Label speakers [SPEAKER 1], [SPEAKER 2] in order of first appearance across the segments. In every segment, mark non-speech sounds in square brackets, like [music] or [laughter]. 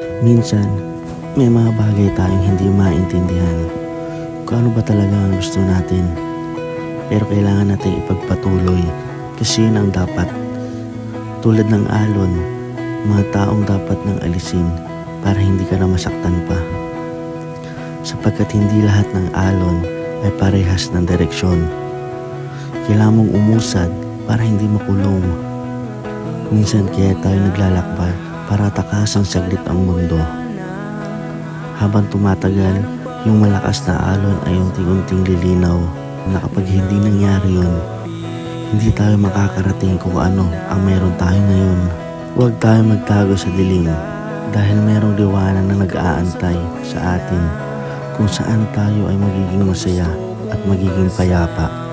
[SPEAKER 1] Minsan, may mga bagay tayong hindi maintindihan kung ano ba talaga ang gusto natin. Pero kailangan natin ipagpatuloy kasi yun ang dapat. Tulad ng alon, mga taong dapat nang alisin para hindi ka na masaktan pa. Sapagkat hindi lahat ng alon ay parehas ng direksyon. Kailangan mong umusad para hindi makulong. Minsan kaya tayo naglalakbay para takasang saglit ang mundo. Habang tumatagal, yung malakas na alon ay unti-unting lilinaw na kapag hindi nangyari yun, hindi tayo makakarating kung ano ang meron tayo ngayon. Huwag tayo magtago sa dilim dahil merong liwanag na nag-aantay sa atin kung saan tayo ay magiging masaya at magiging payapa.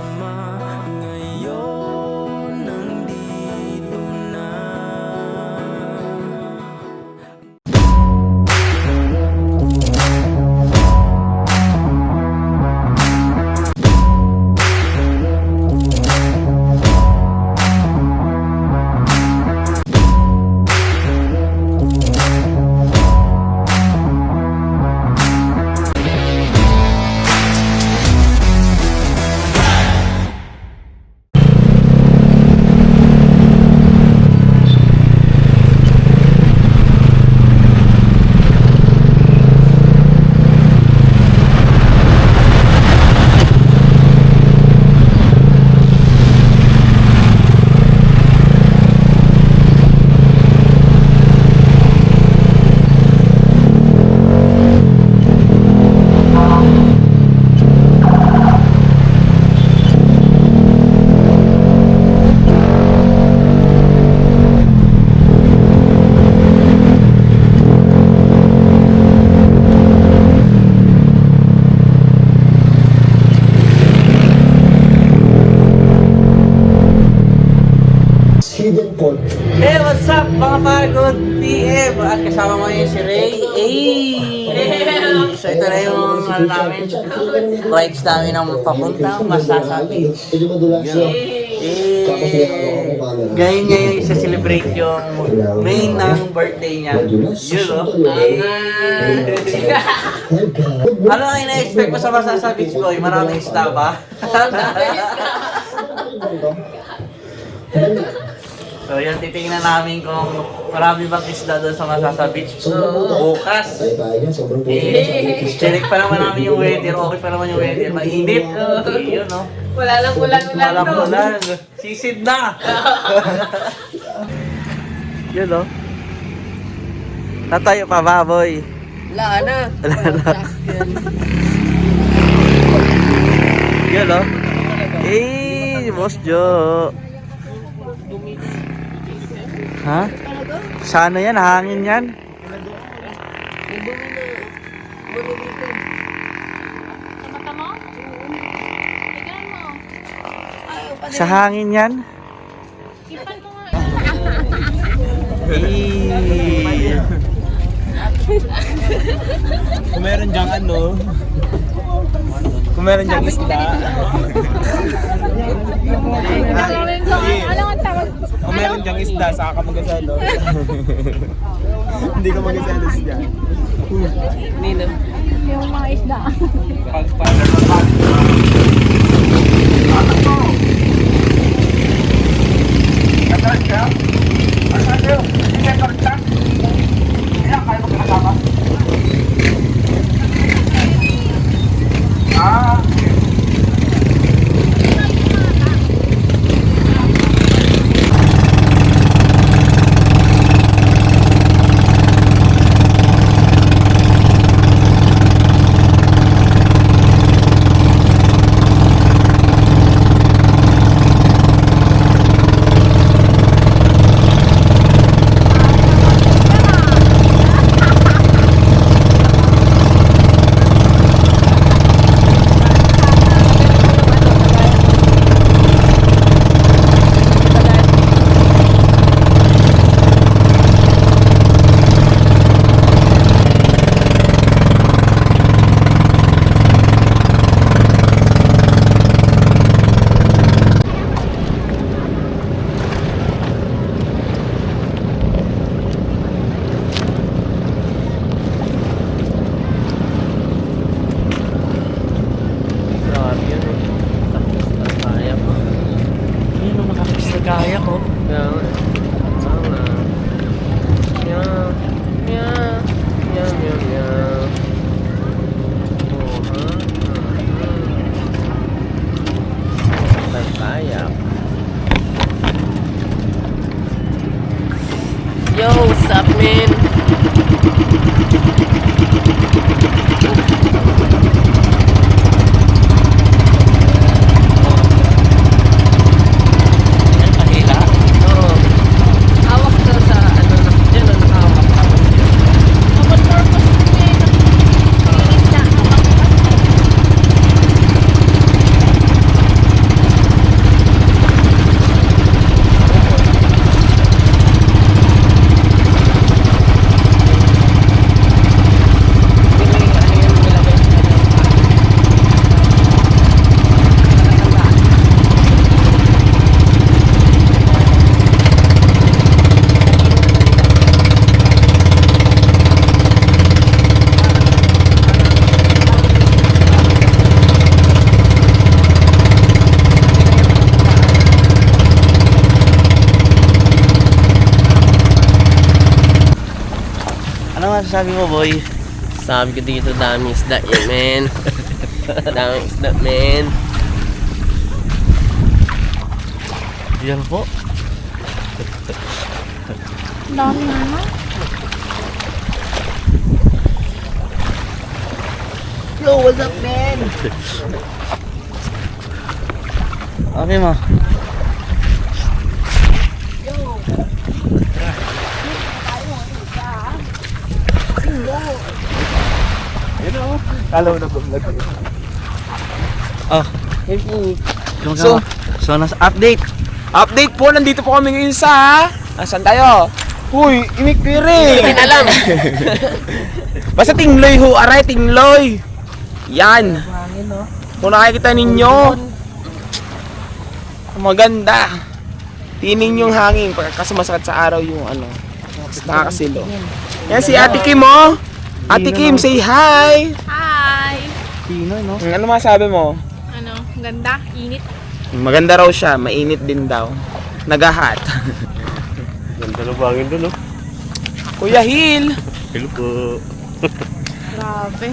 [SPEAKER 2] Rides namin ng papuntang Masasabi.
[SPEAKER 3] Tapos
[SPEAKER 2] Eh,
[SPEAKER 3] niya ako
[SPEAKER 2] ngayon niya yung isa-celebrate yung main ng birthday niya. Yun o. Eh. Ano ang ina-expect ko sa Masasabi Boy? Maraming isda ba? [laughs] So yan, titingnan namin kung marami bang isda doon sa Masasa Beach bukas.
[SPEAKER 3] Sobrang puso.
[SPEAKER 2] Eh, check pa naman namin yung weather. Okay pa naman yung weather. Mainit. Eh, yun, no?
[SPEAKER 4] Wala lang ulan-ulan
[SPEAKER 2] Walang
[SPEAKER 4] no?
[SPEAKER 2] ulan. Sisid na. [laughs] yun, no? Tatayo pa ba, boy?
[SPEAKER 4] Wala na.
[SPEAKER 2] Wala na. Yun, no? Eh, Boss Joe. Ha? Sa ano yan? Hangin yan? Sa hangin yan?
[SPEAKER 5] Ipan ko nga.
[SPEAKER 2] Eh.
[SPEAKER 6] Kung meron dyang ano, kung meron dyang isda. [laughs] sinadyang isda, saka ka mag-asalos. Hindi ka mag-asalos dyan.
[SPEAKER 4] Nino?
[SPEAKER 5] Yung mga isda.
[SPEAKER 4] Ah what's?
[SPEAKER 2] Masasabi mo, boy?
[SPEAKER 4] Sabi ko dito, dami isda yan, men. dami isda, men.
[SPEAKER 2] Yan po.
[SPEAKER 5] Dami naman.
[SPEAKER 2] Yo, what's up, man? [laughs] okay, ma.
[SPEAKER 6] Kala mo na vlog eh.
[SPEAKER 2] Oh,
[SPEAKER 4] Hey, po.
[SPEAKER 2] so, so, nas update.
[SPEAKER 6] Update po, nandito po kami ngayon sa... Asan tayo? Uy, imikwiri!
[SPEAKER 4] Hindi alam. [laughs]
[SPEAKER 6] Basta tingloy ho, aray, tingloy! Yan! Kung nakikita ninyo, maganda. Tinin yung hangin, pagka sumasakit sa araw yung ano, nakakasilo. Yan si Ate Kim oh! Ate Kim, say hi!
[SPEAKER 5] Hi!
[SPEAKER 2] Pinoy, no?
[SPEAKER 6] Ano masabi mo?
[SPEAKER 5] Ano, ganda, init.
[SPEAKER 6] Maganda raw siya, mainit din daw. Nagahat. [laughs]
[SPEAKER 2] Ganda na bangin doon, no?
[SPEAKER 6] Kuya Hil!
[SPEAKER 2] Hello po.
[SPEAKER 5] Grabe.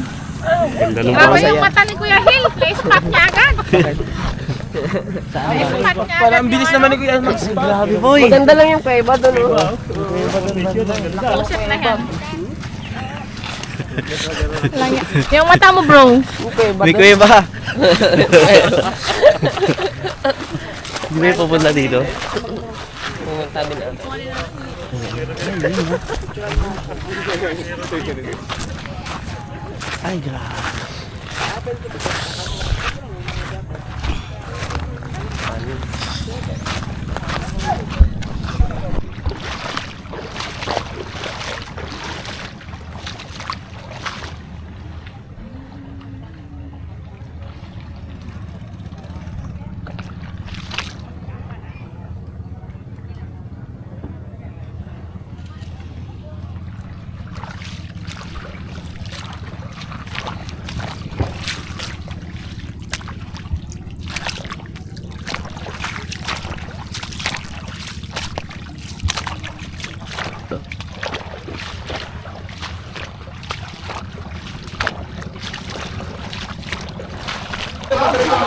[SPEAKER 2] Ganda ng
[SPEAKER 5] Grabe yung mata ni Kuya Hill. Place spot niya agad. [laughs] Agad
[SPEAKER 6] ang bilis naman ni Kuya mag-spot.
[SPEAKER 2] Grabe, boy.
[SPEAKER 4] Maganda lang yung kaiba doon, oh.
[SPEAKER 5] Pusit na yan. Yung mata mo, bro.
[SPEAKER 2] May kuya ba? Hindi ba yung papunta dito?
[SPEAKER 4] Pumunta din ako.
[SPEAKER 2] Ay, grabe.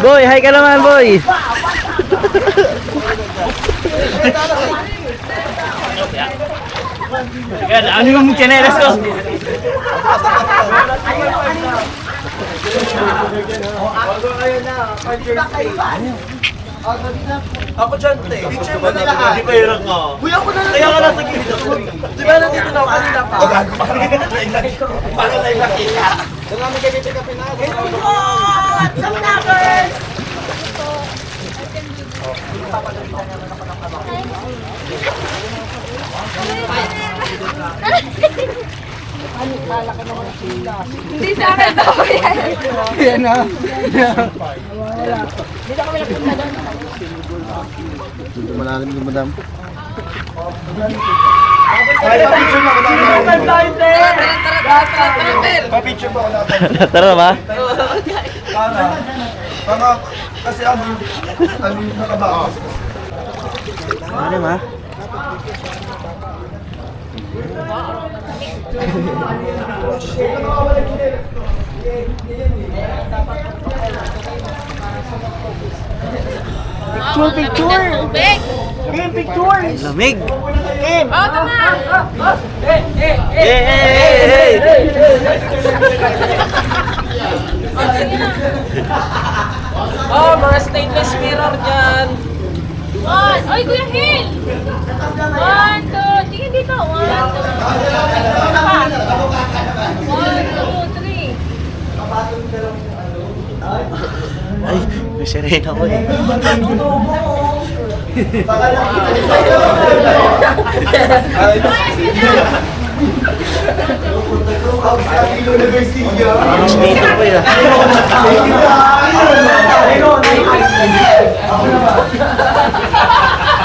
[SPEAKER 2] Boy, hi ka naman, boy.
[SPEAKER 6] Ano yung chinelas ko?
[SPEAKER 1] Ako dyan, te. Picture mo nila ah. Di ba ka? Uy, ako na lang. Kaya ka nasa gilid ako. Di ba nandito na ako kanina pa? O, gago pa. Bakit na yung nakita? Doon namin kayo check upin natin. What's up, numbers?
[SPEAKER 5] Hindi sa akin daw yan.
[SPEAKER 1] Malalim yung madam. Pa-picture mo ako natin.
[SPEAKER 2] Tara ba?
[SPEAKER 1] Para, kasi ano, ano yung nakabakas.
[SPEAKER 2] Ano ba?
[SPEAKER 5] Picture, picture.
[SPEAKER 6] Kim, picture!
[SPEAKER 2] Lamig!
[SPEAKER 6] Kim!
[SPEAKER 5] Oh, ito na!
[SPEAKER 2] Hey, hey, hey, hey!
[SPEAKER 4] Oh, mga stainless mirror dyan.
[SPEAKER 5] One! Oy, Kuya Hill! One, two, tingin dito. One, two, pa? One, two, three.
[SPEAKER 1] Ay, may sirena ko eh. Parang skater ko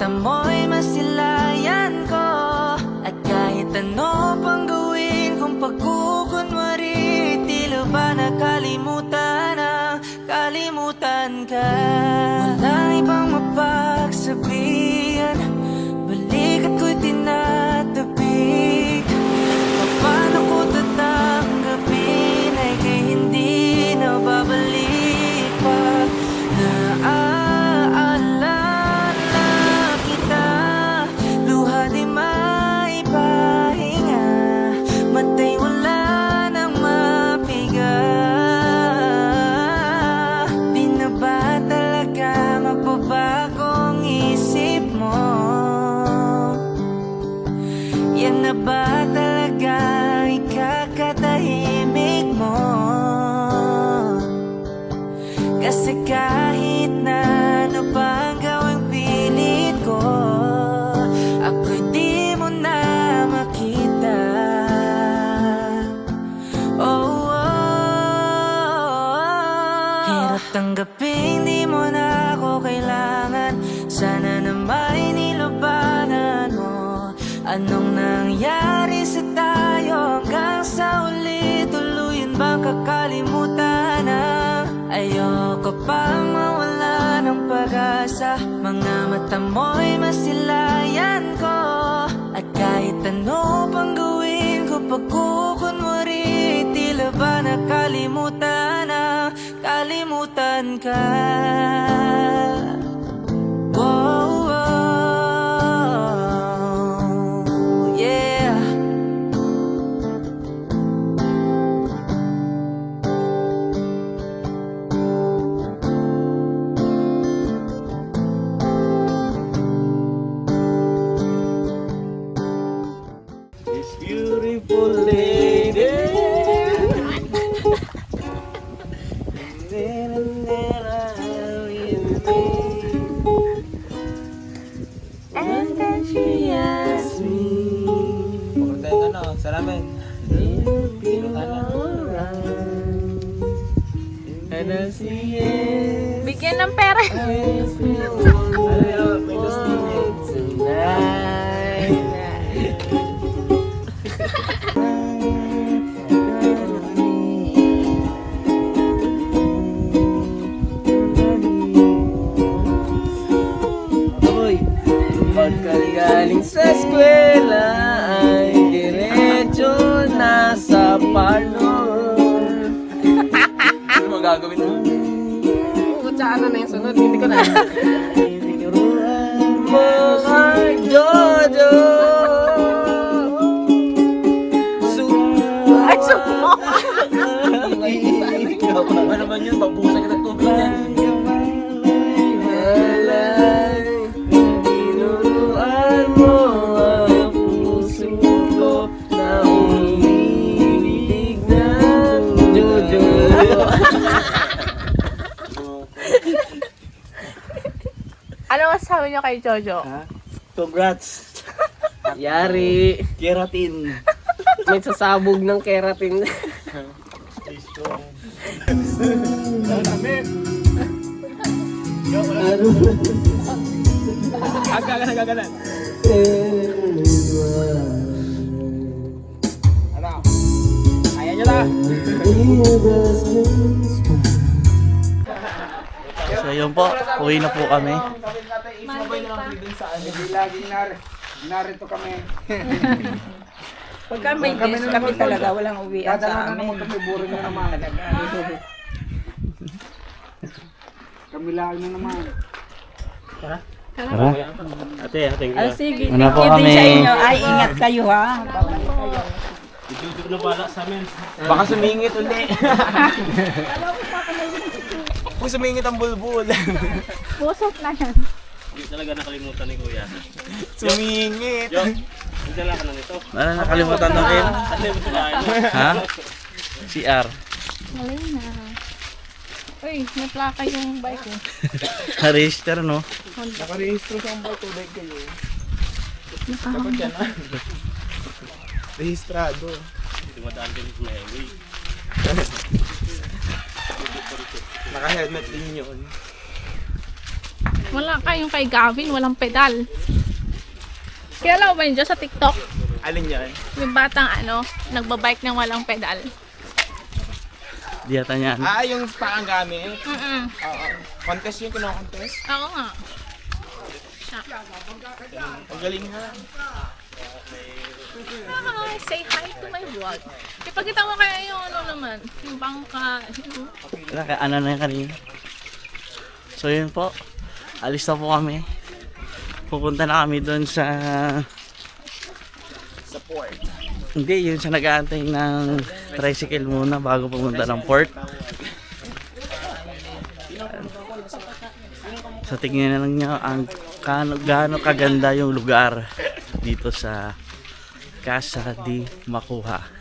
[SPEAKER 7] mata mo'y masilayan ko. At kahit ano pang gawin kung pagkukunwari Tila ba nakalimutan Sana na may nilabanan mo? Anong nangyari sa tayo? Hanggang sa uli Tuluyan bang kakalimutan ang Ayoko pang mawala ng pag-asa. Mga mata mo'y masilayan ko. At kahit ano pang gawin ko pagkukunwari Tila ba nakalimutan na? Kalimutan ka
[SPEAKER 5] Bigyan ng pera.
[SPEAKER 4] Uy, pagkagaling sa eskwela Kutsara na yung sunod, hindi ko na. [laughs]
[SPEAKER 5] kay Jojo?
[SPEAKER 2] Congrats! [laughs]
[SPEAKER 4] Yari,
[SPEAKER 2] Keratin!
[SPEAKER 4] may sasabog ng keratin.
[SPEAKER 6] Agagalan, agagalan. Ano? Kaya nyo na.
[SPEAKER 2] So yun po, uwi na po kami.
[SPEAKER 6] Laging nar narito kami.
[SPEAKER 8] Pagka may guest kami talaga, walang uwian sa amin.
[SPEAKER 6] Kami buro na naman. Kami lang na naman.
[SPEAKER 8] Ah, sige,
[SPEAKER 2] Ano po
[SPEAKER 8] thank you din
[SPEAKER 2] kami?
[SPEAKER 8] sa inyo. Ay, ingat kayo ha.
[SPEAKER 6] Baka sumingit uli. Kung sumingit ang bulbul. [laughs]
[SPEAKER 5] Pusok na yan.
[SPEAKER 6] sumingit.
[SPEAKER 2] Ano nakalimutan na rin? ha? CR.
[SPEAKER 5] Malay na. Uy, may plaka yung bike ko. [laughs]
[SPEAKER 2] Na-register no?
[SPEAKER 6] Nakarehistro sa ang bike, bike kayo. Dapat yan ah. [laughs] Rehistrado. Naka-helmet din yun.
[SPEAKER 5] Wala kayong kay Gavin, walang pedal. Kaya alam mo ba yun dyan sa TikTok?
[SPEAKER 6] Alin yan?
[SPEAKER 5] Yung batang ano, nagbabike ng walang pedal.
[SPEAKER 2] Di yata niyan.
[SPEAKER 6] Ah, yung paang gamit.
[SPEAKER 5] Mm-mm.
[SPEAKER 6] Oo. Contest yung kino-contest.
[SPEAKER 5] Oo nga.
[SPEAKER 6] Ang galing nga.
[SPEAKER 5] Hi, say hi to my vlog. Ipagkita mo kaya yung ano naman, yung bangka. yung-
[SPEAKER 2] Wala ka, ano na yan kanina. So yun po, alis na po kami. Pupunta na kami doon sa...
[SPEAKER 6] Sa port.
[SPEAKER 2] Hindi, yun sa nag-aantay ng tricycle muna bago pumunta ng port. Sa tingin na lang niyo ang kano, gaano kaganda yung lugar dito sa Casa di Makuha.